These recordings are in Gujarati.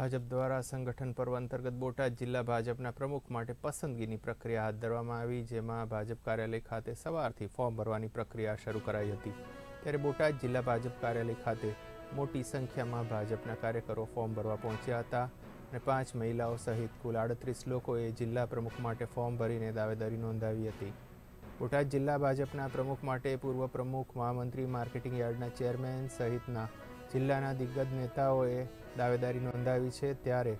ભાજપ દ્વારા સંગઠન પર્વ અંતર્ગત બોટાદ જિલ્લા ભાજપના પ્રમુખ માટે પસંદગીની પ્રક્રિયા હાથ ધરવામાં આવી, જેમાં ભાજપ કાર્યાલય ખાતે સવારથી ફોર્મ ભરવાની પ્રક્રિયા શરૂ કરાઈ હતી. ત્યારે બોટાદ જિલ્લા ભાજપ કાર્યાલય ખાતે મોટી સંખ્યામાં ભાજપના કાર્યકરો ફોર્મ ભરવા પહોંચ્યા હતા અને પાંચ મહિલાઓ સહિત કુલ આડત્રીસ લોકોએ જિલ્લા પ્રમુખ માટે ફોર્મ ભરીને દાવેદારી નોંધાવી હતી. બોટાદ જિલ્લા ભાજપના પ્રમુખ માટે પૂર્વ પ્રમુખ મહામંત્રી, માર્કેટિંગ યાર્ડના ચેરમેન સહિતના જિલ્લાના દિગ્ગજ નેતાઓએ દાવેદારી નોંધાવી છે ત્યારે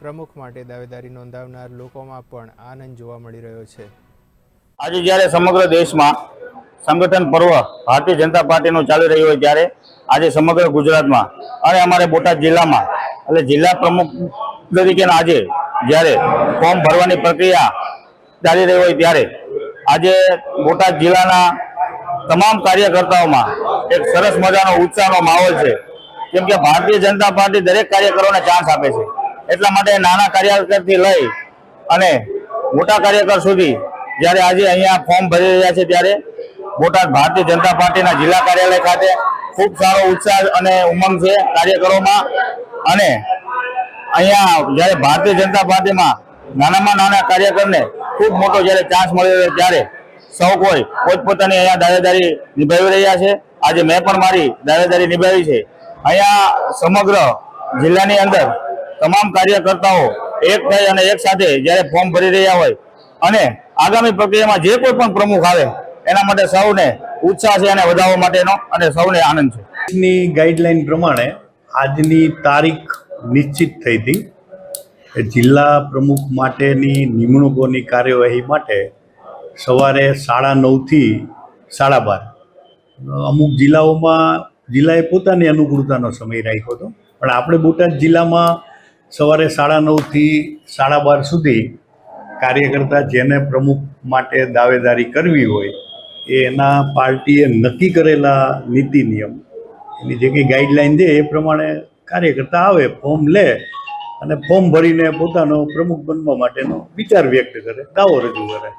પ્રમુખ માટે દાવેદારી નોંધાવનાર લોકોમાં પણ આનંદ જોવા મળી રહ્યો છે. આજે જ્યારે સમગ્ર દેશમાં સંગઠન પર્વ ભારતીય જનતા પાર્ટીનું ચાલી રહ્યું હોય ત્યારે આજે સમગ્ર ગુજરાતમાં અને અમારે બોટાદ જિલ્લામાં એટલે જિલ્લા પ્રમુખ તરીકેના આજે જ્યારે ફોર્મ ભરવાની પ્રક્રિયા ચાલી રહી હોય ત્યારે આજે બોટાદ જિલ્લાના તમામ કાર્યકર્તાઓમાં એક સરસ મજાનો ઉત્સાહનો માહોલ છે. કેમ કે ભારતીય જનતા પાર્ટી દરેક કાર્યકરોને ચાન્સ આપે છે. એટલા માટે નાના કાર્યકરથી લઈ અને મોટા કાર્યકર સુધી જ્યારે આજે અહીંયા ફોર્મ ભરી રહ્યા છે ત્યારે બોટાદ ભારતીય જનતા પાર્ટીના જિલ્લા કાર્યાલય ખાતે ખૂબ સારો ઉત્સાહ અને ઉમંગ છે કાર્યકરોમાં. અને અહીંયા જ્યારે ભારતીય જનતા પાર્ટીમાં નાનામાં નાના કાર્યકરને ખૂબ મોટો જ્યારે ચાન્સ મળ્યો ત્યારે સૌ કોઈ પોતપોતાની અહીંયા દાવેદારી નિભાવી રહ્યા છે. આજે મેં પણ મારી દાવેદારી નિભાવી છે. અહીંયા સમગ્ર જિલ્લાની અંદર તમામ કાર્યકર્તાઓ એક થઈ અને એક સાથે જ્યારે ફોર્મ ભરી રહ્યા હોય અને આગામી પ્રક્રિયામાં જે કોઈ પણ પ્રમુખ આવે, એના માટે સૌને ઉત્સાહ છે અને વધારવા માટેનો અને સૌને આનંદ છે. આજની ગાઈડલાઈન પ્રમાણે આજની તારીખ નિશ્ચિત થઈ હતી જિલ્લા પ્રમુખ માટેની નિમણૂકોની કાર્યવાહી માટે સવારે સાડા નવથી સાડા બાર. અમુક જિલ્લાઓમાં જિલ્લાએ પોતાની અનુકૂળતાનો સમય રાખ્યો હતો. પણ આપણે બોટાદ જિલ્લામાં સવારે સાડા નવથી સાડા બાર સુધી કાર્યકર્તા જેને પ્રમુખ માટે દાવેદારી કરવી હોય, એ એના પાર્ટીએ નક્કી કરેલા નીતિ નિયમ, એની જે કંઈ ગાઈડલાઈન દે એ પ્રમાણે કાર્યકર્તા આવે, ફોર્મ લે અને ફોર્મ ભરીને પોતાનો પ્રમુખ બનવા માટેનો વિચાર વ્યક્ત કરે, દાવો રજૂ કરે.